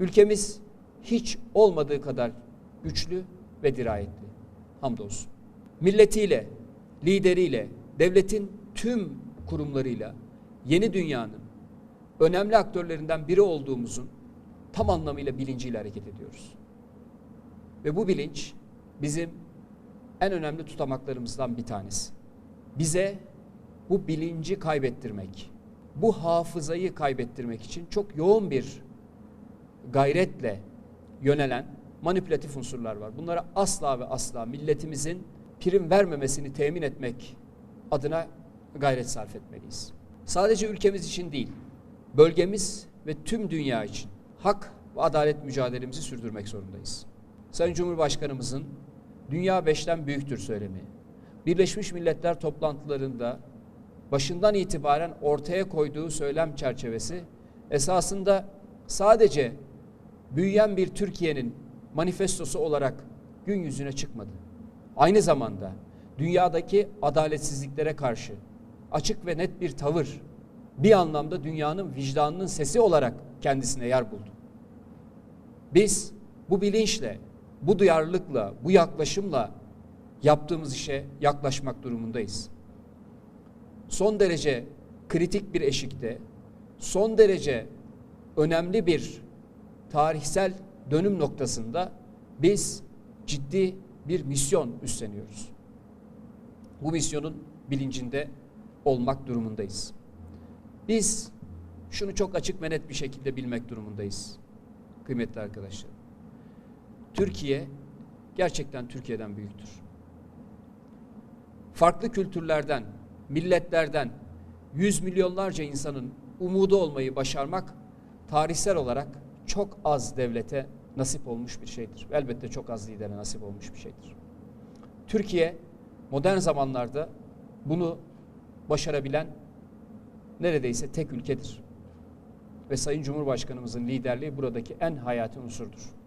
Ülkemiz hiç olmadığı kadar güçlü ve dirayetli. Hamdolsun. Milletiyle, lideriyle, devletin tüm kurumlarıyla yeni dünyanın önemli aktörlerinden biri olduğumuzun tam anlamıyla bilinciyle hareket ediyoruz. Ve bu bilinç bizim en önemli tutamaklarımızdan bir tanesi. Bize bu bilinci kaybettirmek, bu hafızayı kaybettirmek için çok yoğun bir gayretle yönelen manipülatif unsurlar var. Bunlara asla ve asla milletimizin prim vermemesini temin etmek adına gayret sarf etmeliyiz. Sadece ülkemiz için değil, bölgemiz ve tüm dünya için hak ve adalet mücadelemizi sürdürmek zorundayız. Sayın Cumhurbaşkanımızın dünya beşten büyüktür söylemi, Birleşmiş Milletler toplantılarında başından itibaren ortaya koyduğu söylem çerçevesi esasında sadece büyüyen bir Türkiye'nin manifestosu olarak gün yüzüne çıkmadı. Aynı zamanda dünyadaki adaletsizliklere karşı açık ve net bir tavır bir anlamda dünyanın vicdanının sesi olarak kendisine yer buldu. Biz bu bilinçle, bu duyarlılıkla, bu yaklaşımla yaptığımız işe yaklaşmak durumundayız. Son derece kritik bir eşikte, son derece önemli bir tarihsel dönüm noktasında biz ciddi bir misyon üstleniyoruz. Bu misyonun bilincinde olmak durumundayız. Biz şunu çok açık ve net bir şekilde bilmek durumundayız kıymetli arkadaşlar. Türkiye gerçekten Türkiye'den büyüktür. Farklı kültürlerden, milletlerden yüz milyonlarca insanın umudu olmayı başarmak tarihsel olarak çok az devlete nasip olmuş bir şeydir. Elbette çok az lidere nasip olmuş bir şeydir. Türkiye modern zamanlarda bunu başarabilen neredeyse tek ülkedir. Ve Sayın Cumhurbaşkanımızın liderliği buradaki en hayati unsurdur.